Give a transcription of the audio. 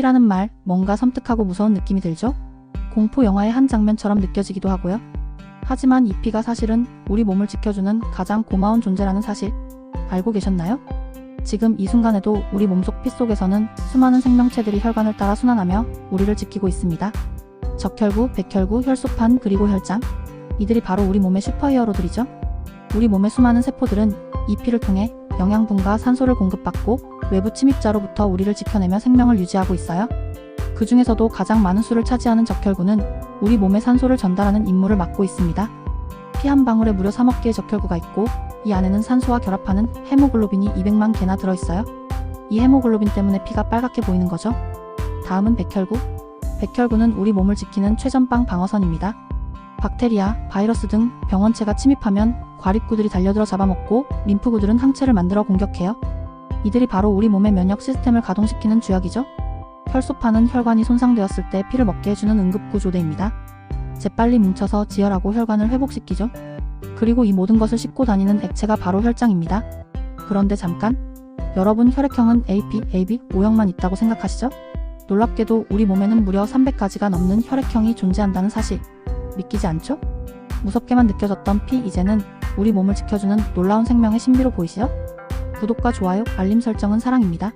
피라는 말, 뭔가 섬뜩하고 무서운 느낌이 들죠? 공포 영화의 한 장면처럼 느껴지기도 하고요. 하지만 이 피가 사실은 우리 몸을 지켜주는 가장 고마운 존재라는 사실 알고 계셨나요? 지금 이 순간에도 우리 몸속 피 속에서는 수많은 생명체들이 혈관을 따라 순환하며 우리를 지키고 있습니다. 적혈구, 백혈구, 혈소판, 그리고 혈장. 이들이 바로 우리 몸의 슈퍼히어로들이죠. 우리 몸의 수많은 세포들은 이 피를 통해 영양분과 산소를 공급받고 외부 침입자로부터 우리를 지켜내며 생명을 유지하고 있어요. 그 중에서도 가장 많은 수를 차지하는 적혈구는 우리 몸에 산소를 전달하는 임무를 맡고 있습니다. 피 한 방울에 무려 3억 개의 적혈구가 있고 이 안에는 산소와 결합하는 헤모글로빈이 200만 개나 들어있어요. 이 헤모글로빈 때문에 피가 빨갛게 보이는 거죠. 다음은 백혈구. 백혈구는 우리 몸을 지키는 최전방 방어선입니다. 박테리아, 바이러스 등 병원체가 침입하면 과립구들이 달려들어 잡아먹고 림프구들은 항체를 만들어 공격해요. 이들이 바로 우리 몸의 면역 시스템을 가동시키는 주역이죠. 혈소판은 혈관이 손상되었을 때 피를 먹게 해주는 응급구조대입니다. 재빨리 뭉쳐서 지혈하고 혈관을 회복시키죠. 그리고 이 모든 것을 싣고 다니는 액체가 바로 혈장입니다. 그런데 잠깐, 여러분 혈액형은 AP, AB, O형만 있다고 생각하시죠? 놀랍게도 우리 몸에는 무려 300가지가 넘는 혈액형이 존재한다는 사실. 믿기지 않죠? 무섭게만 느껴졌던 피 이제는 우리 몸을 지켜주는 놀라운 생명의 신비로 보이시죠? 구독과 좋아요, 알림 설정은 사랑입니다.